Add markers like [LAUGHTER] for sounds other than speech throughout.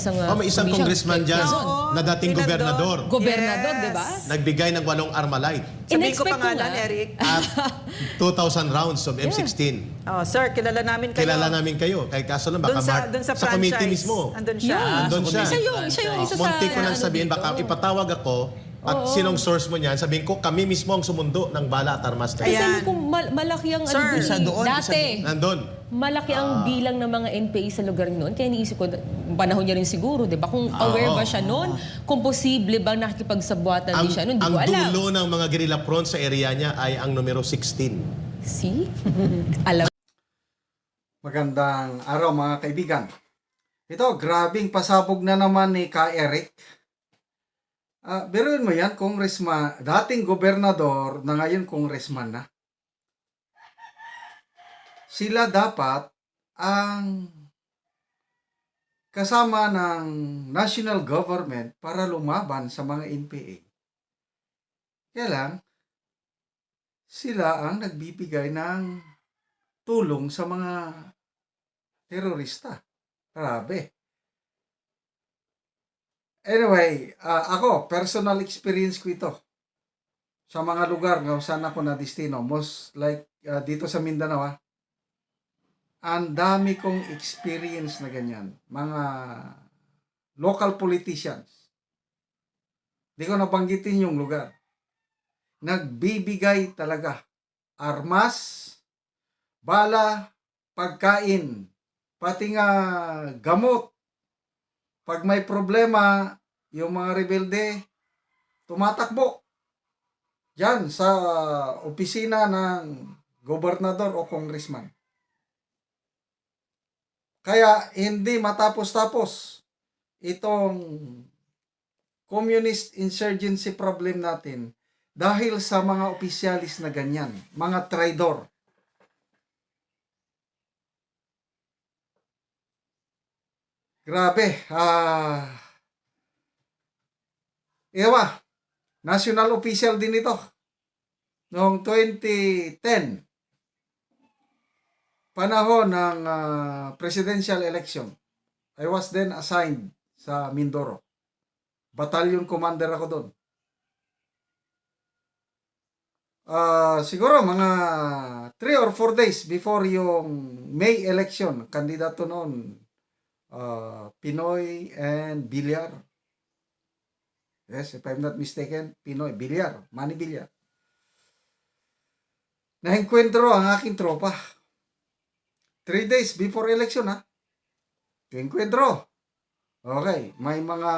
Isang, uh, Oh, may isang commission. congressman dyan Oo, na dating gobernador. Gobernador, Yes. di ba? Nagbigay ng walong Armalite Sabihin ko In-expect ko pangalan, nga. Eric. at 2,000 rounds of M16. Oh, sir, kilala namin kayo. Kilala namin kayo. Kaya kaso lang baka Doon sa, doon sa, sa committee franchise. mismo. Andun siya. Yun. Andun siya. Siya yung, siya yung isa sa... Munti ko nang ano sabihin, dito. baka ipatawag ako at sinong source mo niyan, sabihin ko, kami mismo ang sumundo ng bala at armas na Kasi yan. Ayan. sabi ko, mal- malaki ang Sir. ano, Isa doon, isa dati. Nandun. Malaki Ah. ang bilang ng mga NPA sa lugar noon. Kaya iniisip ko, panahon niya rin siguro, di ba? Kung aware Oo. ba siya noon, kung posible bang nakikipagsabuatan Ang, din siya noon, di ang ko alam. dulo ng mga guerrilla prawns sa area niya ay ang numero 16. See? [LAUGHS] alam Magandang araw mga kaibigan. Ito, grabing pasabog na naman ni Ka Eric. Ah, biruin mo yan, congressman, dating gobernador na ngayon congressman na. Sila dapat ang kasama ng national government para lumaban sa mga NPA. Kaya lang, sila ang nagbibigay ng tulong sa mga terorista. Grabe. Anyway, ah, ako, personal experience ko ito. Sa mga lugar na saan ako na destino. Most like ah, dito sa Mindanao, ah. Ang dami kong experience na ganyan. Mga local politicians. Di ko nabanggitin yung lugar. Nagbibigay talaga armas, bala, pagkain, pati nga gamot. Pag may problema, yung mga rebelde, tumatakbo. Yan sa opisina ng gobernador o congressman. Kaya hindi matapos-tapos itong communist insurgency problem natin dahil sa mga opisyalis na ganyan, mga traidor. Grabe. Ah. Ewa, national official din ito. Noong 2010, panahon ng ah, presidential election, I was then assigned sa Mindoro. Battalion commander ako doon. Ah, siguro mga 3 or 4 days before yung May election, kandidato noon uh, Pinoy and Bilyar. Yes, if I'm not mistaken, Pinoy, Bilyar, Manny Bilyar. Naengkwentro ang aking tropa. Three days before election, ha? Naengkwentro. Okay, may mga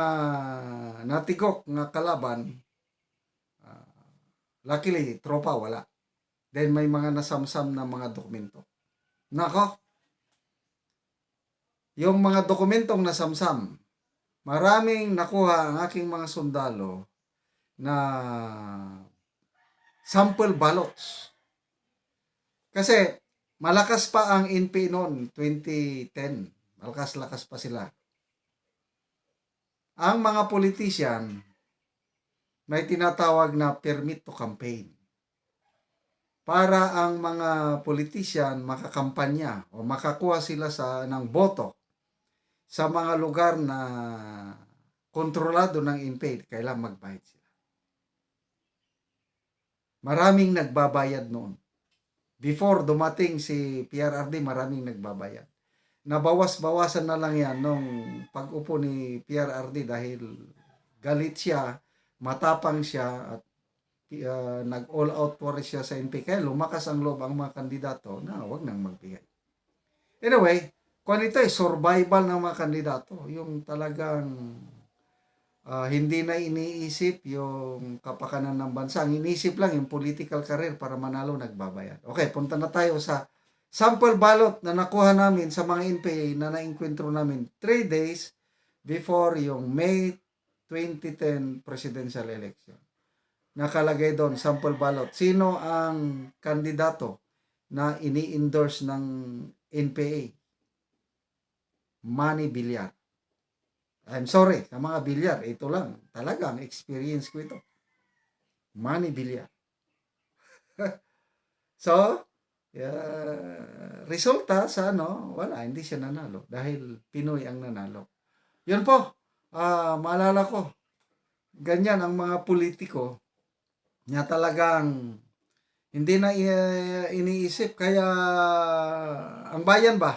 natigok nga kalaban. Ah, luckily, tropa wala. Then may mga nasamsam na mga dokumento. Nako, yung mga dokumentong nasamsam, maraming nakuha ang aking mga sundalo na sample ballots. Kasi malakas pa ang NP noon, 2010. Malakas-lakas pa sila. Ang mga politician may tinatawag na permit to campaign. Para ang mga politician makakampanya o makakuha sila sa ng boto sa mga lugar na kontrolado ng INPE, kailangan magbayad sila. Maraming nagbabayad noon. Before dumating si PRRD, maraming nagbabayad. Nabawas-bawasan na lang yan nung pag-upo ni PRRD dahil galit siya, matapang siya, at uh, nag-all out war siya sa NP. Kaya lumakas ang loob ang mga kandidato na wag nang magbigay. Anyway, kung ito ay survival ng mga kandidato, yung talagang ah, hindi na iniisip yung kapakanan ng bansa. Ang iniisip lang yung political career para manalo nagbabayad. Okay, punta na tayo sa sample ballot na nakuha namin sa mga NPA na nainkwentro namin 3 days before yung May 2010 presidential election. Nakalagay doon, sample ballot. Sino ang kandidato na ini-endorse ng NPA? Manny Villar. I'm sorry sa mga bilyar. Ito lang. Talagang experience ko ito. Manny Villar. [LAUGHS] so, uh, resulta sa ano, wala, hindi siya nanalo. Dahil Pinoy ang nanalo. Yun po, ah, maalala ko, ganyan ang mga politiko na talagang hindi na i- iniisip. Kaya ang bayan ba,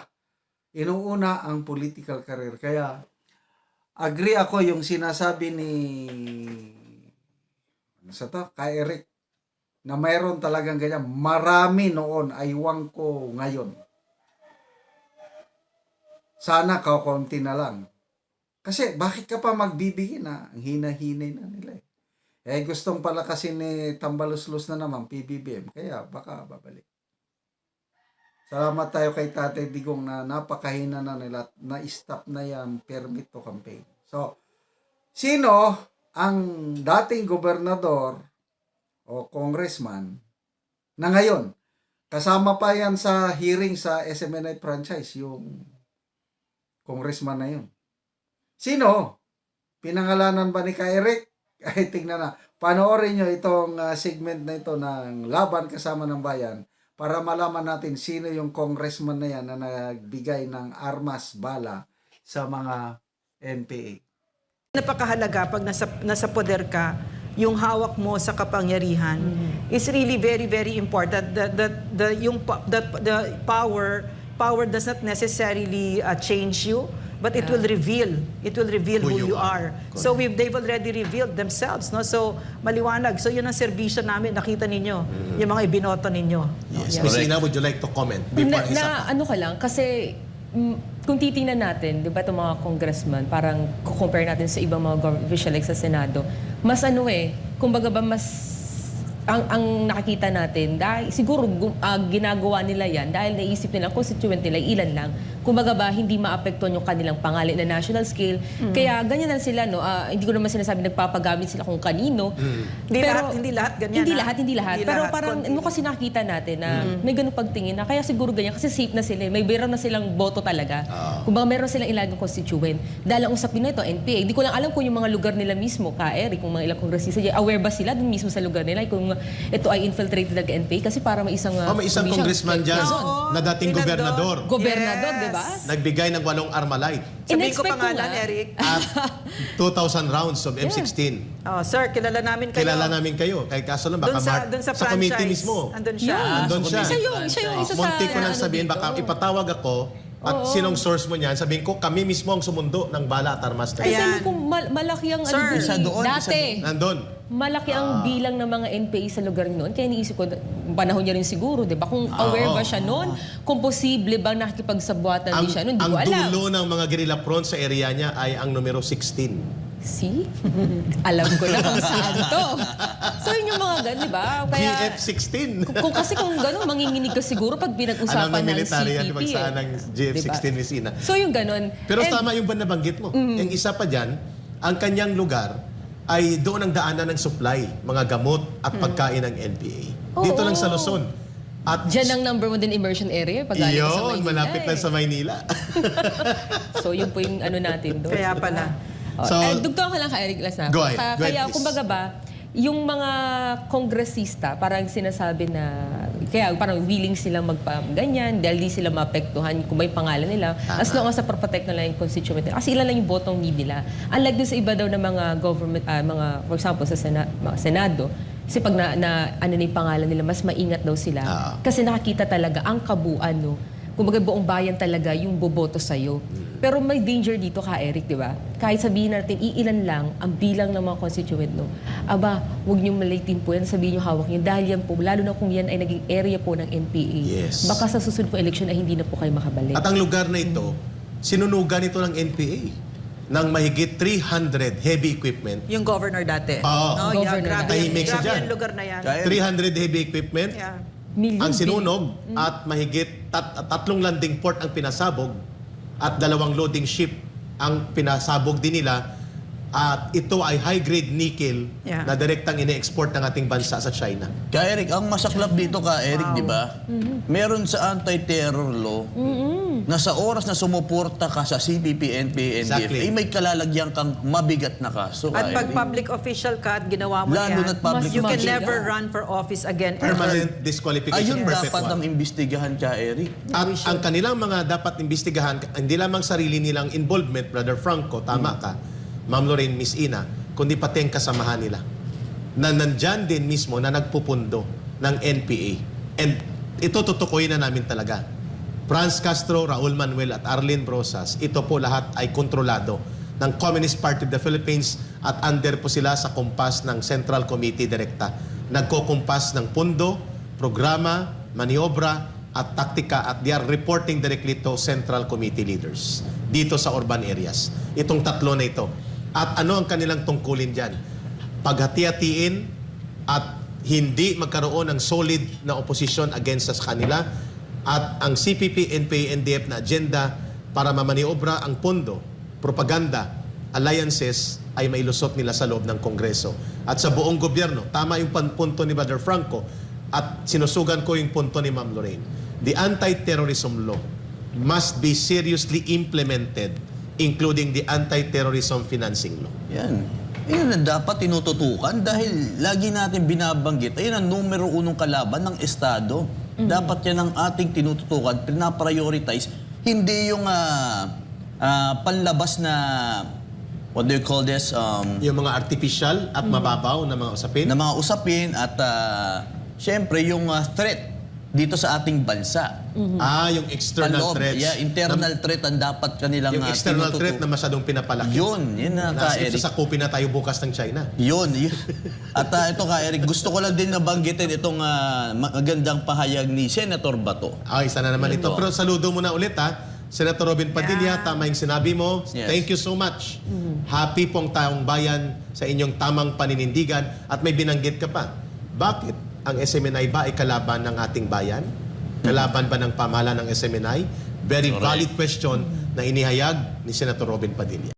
inuuna ang political career. Kaya agree ako yung sinasabi ni ano sa to? Kay Eric na mayroon talagang ganyan. Marami noon, aywan ko ngayon. Sana kaunti na lang. Kasi bakit ka pa magbibigay na? Ang hina-hinay na nila eh. Eh gustong pala kasi ni Tambaluslos na naman, PBBM. Kaya baka babalik. Salamat tayo kay Tatay Digong na napakahina na nila na-stop na yan permit to campaign. So, sino ang dating gobernador o congressman na ngayon, kasama pa yan sa hearing sa SMNI franchise, yung congressman na yun. Sino? Pinangalanan ba ni ka Eric? [LAUGHS] Ay, tingnan na. Panoorin nyo itong ah, segment na ito ng Laban Kasama ng Bayan para malaman natin sino yung congressman na yan na nagbigay ng armas, bala sa mga NPA. Napakahalaga pag nasa, nasa poder ka, yung hawak mo sa kapangyarihan is really very, very important. The, the, the, yung, the, the power, power does not necessarily uh, change you, but it will reveal. It will reveal who, Who you you are. So we've, they've already revealed themselves. No? So maliwanag. So yun ang serbisyo namin. Nakita ninyo. Yung mga ibinoto ninyo. Yes. Yeah. Miss Ina, would you like to comment before na, isa na ano ka lang, kasi mm, kung titingnan natin, di ba itong mga congressman, parang compare natin sa ibang mga official like sa Senado, mas ano eh, kumbaga ba mas ang, ang nakikita natin, dahil siguro gu- ah, ginagawa nila yan dahil naisip nila, constituent nila, ilan lang. Kumbaga ba, hindi maapektuhan yung kanilang pangalan na national scale. Kaya ganyan lang sila, no? Ah, hindi ko naman sinasabi nagpapagamit sila kung kanino. Hindi lahat- hindi lahat ganyan, Hindi ah. lahat, hindi lahat. Hindi Pero lahat, parang, konti ano kasi nakita natin na may ganun pagtingin na kaya siguro ganyan kasi safe na sila. eh. May meron na silang boto talaga. Kung baka meron silang ilagang constituent. Dahil ang usapin na ito, NPA. Hindi ko lang alam kung yung mga lugar nila mismo, ka Eric, kung mga ilang kongresista, aware ba sila dun mismo sa lugar nila kung ito ay infiltrated ng NPA? Kasi para may isang... uh, Oh, may isang congressman dyan na dating gobernador. Gobernador, Yes. di ba? Nagbigay ng walong Armalite Sabihin ko In-expect pangalan, nga. Eric. at 2,000 rounds of M16. Oh, sir, kilala namin kayo. Kilala namin kayo. Kaya kaso lang baka Doon sa, mar- doon sa, sa committee mismo. Andun siya. Yun. Andun siya. Siya yung, siya yung isa sa... Munti ko nang ano sabihin, baka ipatawag ako at sinong source mo niyan, sabihin ko, kami mismo ang sumundo ng bala at armas. na Kasi yan. Ayan. ko, mal- malaki ang Sir, ano isa eh. doon, isa Dati. Nandun. Malaki ang bilang ng mga NPA sa lugar noon. Kaya iniisip ko, panahon niya rin siguro, di ba? Kung aware ba siya noon, kung posible bang nakikipagsabuatan Ang, din siya noon, di ang ko alam. dulo ng mga guerrilla prawns sa area niya ay ang numero 16. See? [LAUGHS] alam ko na kung saan to. So yun yung mga ganun, di ba? Kaya, GF-16. kung kasi kung gano'n, manginginig ka siguro pag Alam pinag-usapan ng ng military yan, CPP. pag saan eh. ng GF-16 Diba? Messina. So yung gano'n. Pero And- tama yung ba nabanggit mo? Yung isa pa dyan, ang kanyang lugar ay doon ang daanan ng supply, mga gamot at pagkain ng NPA. Dito Oo. lang sa Luzon. At Diyan ang number one din immersion area pag galing ka sa Yun, Maynila. malapit lang eh. sa Maynila. [LAUGHS] So yun po yung ano natin doon. Kaya pala. Oh, So- eh, dugtong ka lang ka, Eric Las na. Go ahead, Ka- go ahead, kaya, please. kumbaga ba, yung mga kongresista, parang sinasabi na, kaya parang willing silang magpa-ganyan dahil di sila maapektuhan kung may pangalan nila. As long as na-protect na lang yung constituent nila. Kasi ilan lang yung botong need nila. Unlike dun sa iba daw na mga government, ah, mga, for example, sa Sena- mga Senado, kasi pag na, na ano na yung pangalan nila, mas maingat daw sila. Ah. Kasi nakakita talaga ang kabuuan, no? Kumbaga buong bayan talaga yung boboto sa'yo. Pero may danger dito ka, Eric, di ba? Kahit sabihin natin, iilan lang ang bilang ng mga constituent, no? Aba, huwag niyong malaitin po yan, sabihin niyo hawak niyo. Dahil yan po, lalo na kung yan ay naging area po ng NPA. Yes. Baka sa susunod po election ay hindi na po kayo makabalik. At ang lugar na ito, sinunugan ito ng NPA ng mahigit 300 heavy equipment. Yung governor dati. Oo. No, yeah, Governor grabe, dati. yan, Tahimik siya grabe dyan. yung lugar na yan. Kaya- 300 heavy equipment Yeah. Million, ang sinunog billion. at mahigit tat- tatlong landing port ang pinasabog at dalawang loading ship ang pinasabog din nila At ito ay high-grade nickel Yeah. na direktang ine-export ng ating bansa sa China. Ka Eric, ang masaklap dito ka Eric, di ba? Meron sa anti-terror law na sa oras na sumuporta ka sa CPP, NPA, NDFA, Exactly. eh, may kalalagyan kang mabigat na kaso. ka, At pag Eric. public official ka at ginawa mo Lalo yan, public you can official. never run for office again. ever. Permanent disqualification Ayun dapat ang imbestigahan ka, Eric. At ang kanilang mga dapat imbestigahan, hindi lamang sarili nilang involvement, Brother Franco, tama ka, Ma'am Lorraine, Miss Ina, kundi pati ang kasamahan nila. Na nandyan din mismo na nagpupundo ng NPA. And ito tutukoy na namin talaga. Franz Castro, Raul Manuel at Arlene Brosas, ito po lahat ay kontrolado ng Communist Party of the Philippines at under po sila sa kumpas ng Central Committee Direkta. Nagkukumpas ng pundo, programa, maniobra at taktika at they are reporting directly to Central Committee leaders dito sa urban areas. Itong tatlo na ito. At ano ang kanilang tungkulin dyan? Paghati-hatiin at hindi magkaroon ng solid na oposisyon against sa kanila at ang CPP, NPA, NDF na agenda para mamaniobra ang pondo, propaganda, alliances ay mailusot nila sa loob ng Kongreso. At sa buong gobyerno, tama yung punto ni Brother Franco at sinusugan ko yung punto ni Ma'am Lorraine. The anti-terrorism law must be seriously implemented including the anti-terrorism financing law. Yan. Yan ang dapat tinututukan dahil lagi natin binabanggit, ayun ang numero unong kalaban ng Estado. Dapat yan ang ating tinututukan, pinaprioritize. Hindi yung ah, ah, panlabas na, what do you call this, um, Yung mga artificial at mababaw na mga usapin. na mga usapin at ah, syempre yung ah, threat dito sa ating bansa. Ah, yung external Panloob, threats. yeah, internal Na- threat ang dapat kanilang yung ah, external tinututu- threat na masyadong pinapalaki. Yun, yun na ka, Nasa Eric. sakupin na tayo bukas ng China. Yun, yun. At ah, ito ka, Eric, gusto ko lang din nabanggitin itong ah, magandang pahayag ni Senator Bato. Ah, isa na naman ito. Pero saludo muna ulit ha. Senator Robin Padilla, tama yung sinabi mo. Yes. Thank you so much. Happy pong taong bayan sa inyong tamang paninindigan at may binanggit ka pa. Bakit ang SMNI ba ay kalaban ng ating bayan? Kalaban ba ng pamahala ng SMNI? Very valid question na inihayag ni Senator Robin Padilla.